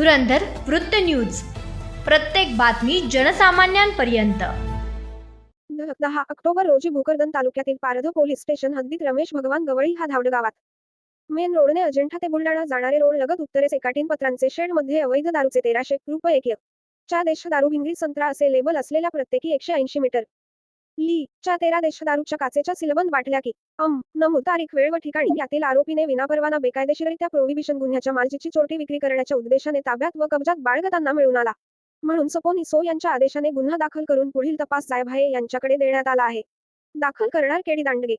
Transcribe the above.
धुरंधर वृत्त न्यूज. प्रत्येक बातमी जनसामान्यांपर्यंत. दहा ऑक्टोबर रोजी भोकरदन तालुक्यातील पारधो पोलीस स्टेशन हद्दीत रमेश भगवान गवळी हा धावड गावात. मेन रोडने अजिंठा ते बुलडाणा जाणारे रोड लगत उत्तरेस एकाटीन पत्रांचे शेडमध्ये अवैध दारूचे तेराशे रुपये एक च्या देश दारू भिंगरी संत्रा असे लेबल असलेल्या प्रत्येकी एकशे ऐंशी मीटर. ली. च्या तेरा देश दारूच्या काचेच्या सिलबंद बाटल्या की अम नमूद तारीख वेळ व ठिकाणी यातील आरोपीने विनापरवाना बेकायदेशीररित्या प्रोहिबिशन गुन्ह्याच्या मालजीची चोरटी विक्री करण्याच्या उद्देशाने ताब्यात व कब्जात बाळगताना मिळून आला. म्हणून सपोनी सो यांच्या आदेशाने गुन्हा दाखल करून पुढील तपास साहेब यांच्याकडे देण्यात आला आहे. दाखल करणार केडी दांडगे.